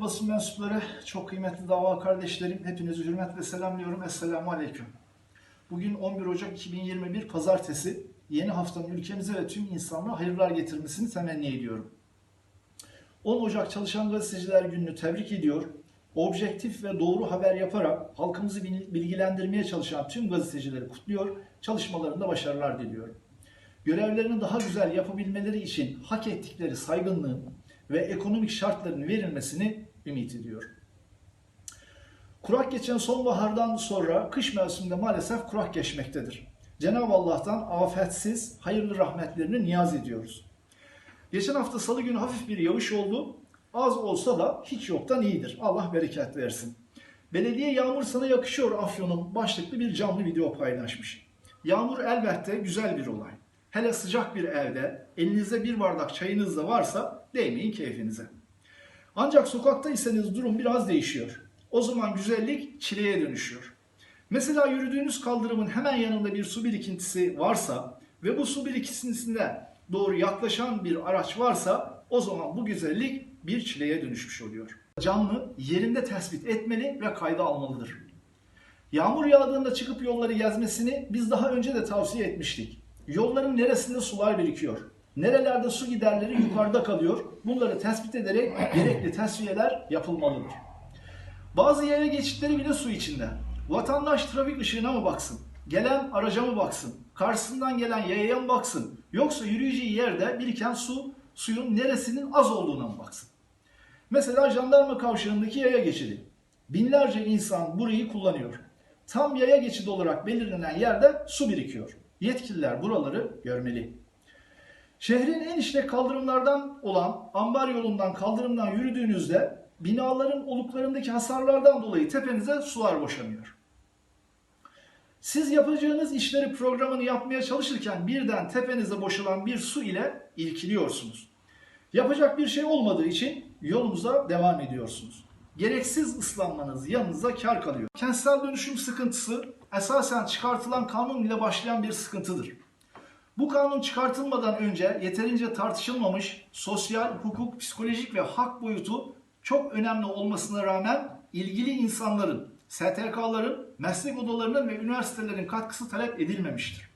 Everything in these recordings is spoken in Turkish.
Basın mensupları, çok kıymetli dava kardeşlerim, hepinizi hürmetle selamlıyorum. Esselamu Aleyküm. Bugün 11 Ocak 2021 Pazartesi. Yeni haftanın ülkemize ve tüm insanlığa hayırlar getirmesini temenni ediyorum. 10 Ocak Çalışan Gazeteciler Günü'nü tebrik ediyor. Objektif ve doğru haber yaparak halkımızı bilgilendirmeye çalışan tüm gazetecileri kutluyor. Çalışmalarında başarılar diliyorum. Görevlerini daha güzel yapabilmeleri için hak ettikleri saygınlığın ve ekonomik şartların verilmesini ümit ediyorum. Kurak geçen sonbahardan sonra kış mevsiminde maalesef kurak geçmektedir. Cenab-ı Allah'tan afetsiz, hayırlı rahmetlerini niyaz ediyoruz. Geçen hafta salı günü hafif bir yağış oldu. Az olsa da hiç yoktan iyidir. Allah bereket versin. Belediye yağmur sana yakışıyor Afyon'un başlıklı bir canlı video paylaşmış. Yağmur elbette güzel bir olay. Hele sıcak bir evde elinizde bir bardak çayınız da varsa değmeyin keyfinize. Ancak sokaktaysanız durum biraz değişiyor. O zaman güzellik çileye dönüşüyor. Mesela yürüdüğünüz kaldırımın hemen yanında bir su birikintisi varsa ve bu su birikintisine doğru yaklaşan bir araç varsa o zaman bu güzellik bir çileye dönüşmüş oluyor. Canlı yerinde tespit etmeli ve kayda almalıdır. Yağmur yağdığında çıkıp yolları gezmesini biz daha önce de tavsiye etmiştik. Yolların neresinde sular birikiyor? Nerelerde su giderleri yukarıda kalıyor? Bunları tespit ederek gerekli tesviyeler yapılmalıdır. Bazı yaya geçitleri bile su içinde. Vatandaş trafik ışığına mı baksın? Gelen araca mı baksın? Karşısından gelen yayaya mı baksın? Yoksa yürüyeceği yerde biriken su, suyun neresinin az olduğuna mı baksın? Mesela jandarma kavşağındaki yaya geçidi. Binlerce insan burayı kullanıyor. Tam yaya geçidi olarak belirlenen yerde su birikiyor. Yetkililer buraları görmeli. Şehrin en işlek kaldırımlardan olan ambar yolundan kaldırımdan yürüdüğünüzde binaların oluklarındaki hasarlardan dolayı tepenize sular boşanıyor. Siz yapacağınız işleri programını yapmaya çalışırken birden tepenize boşalan bir su ile irkiliyorsunuz. Yapacak bir şey olmadığı için yolunuza devam ediyorsunuz. Gereksiz ıslanmanız yanınıza kar kalıyor. Kentsel dönüşüm sıkıntısı esasen çıkartılan kanun ile başlayan bir sıkıntıdır. Bu kanun çıkartılmadan önce yeterince tartışılmamış sosyal, hukuk, psikolojik ve hak boyutu çok önemli olmasına rağmen ilgili insanların, STK'ların, meslek odalarının ve üniversitelerin katkısı talep edilmemiştir.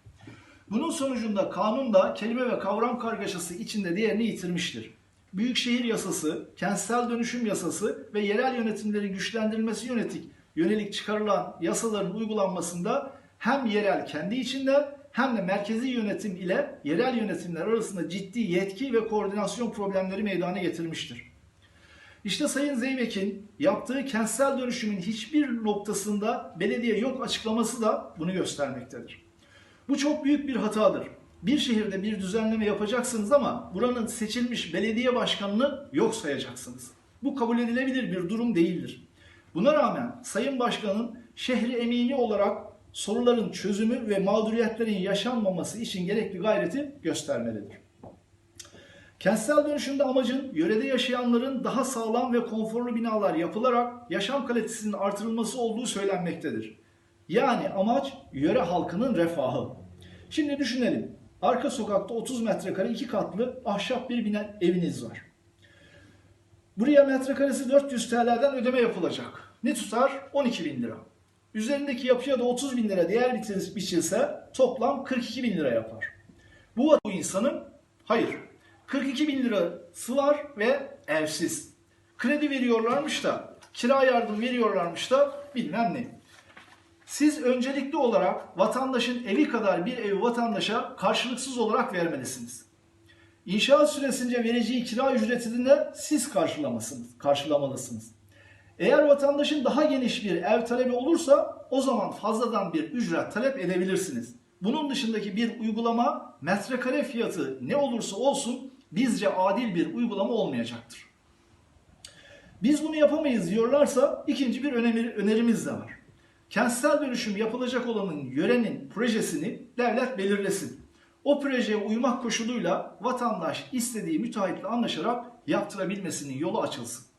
Bunun sonucunda kanun da kelime ve kavram kargaşası içinde değerini yitirmiştir. Büyükşehir Yasası, Kentsel Dönüşüm Yasası ve yerel yönetimlerin güçlendirilmesi yönelik, yönelik çıkarılan yasaların uygulanmasında hem yerel kendi içinde hem de merkezi yönetim ile yerel yönetimler arasında ciddi yetki ve koordinasyon problemleri meydana getirmiştir. İşte Sayın Zeybek'in yaptığı kentsel dönüşümün hiçbir noktasında belediye yok açıklaması da bunu göstermektedir. Bu çok büyük bir hatadır. Bir şehirde bir düzenleme yapacaksınız ama buranın seçilmiş belediye başkanını yok sayacaksınız. Bu kabul edilebilir bir durum değildir. Buna rağmen Sayın Başkan'ın şehri emini olarak soruların çözümü ve mağduriyetlerin yaşanmaması için gerekli gayreti göstermelidir. Kentsel dönüşümde amacın yörede yaşayanların daha sağlam ve konforlu binalar yapılarak yaşam kalitesinin artırılması olduğu söylenmektedir. Yani amaç yöre halkının refahı. Şimdi düşünelim. Arka sokakta 30 metrekare iki katlı ahşap bir bina eviniz var. Buraya metrekaresi 400 TL'den ödeme yapılacak. Ne tutar? 12 bin lira. Üzerindeki yapıya da 30 bin lira değer biçilse toplam 42 bin lira yapar. Bu, bu insanın hayır 42 bin lirası var ve evsiz. Kredi veriyorlarmış da kira yardım veriyorlarmış da bilmem ne. Siz öncelikli olarak vatandaşın evi kadar bir evi vatandaşa karşılıksız olarak vermelisiniz. İnşaat süresince vereceği kira ücretini de siz karşılamasınız, karşılamalısınız. Eğer vatandaşın daha geniş bir ev talebi olursa o zaman fazladan bir ücret talep edebilirsiniz. Bunun dışındaki bir uygulama metrekare fiyatı ne olursa olsun bizce adil bir uygulama olmayacaktır. Biz bunu yapamayız diyorlarsa ikinci bir önerimiz de var. Kentsel dönüşüm yapılacak olanın yörenin projesini devlet belirlesin. O projeye uymak koşuluyla vatandaş istediği müteahhitle anlaşarak yaptırabilmesinin yolu açılsın.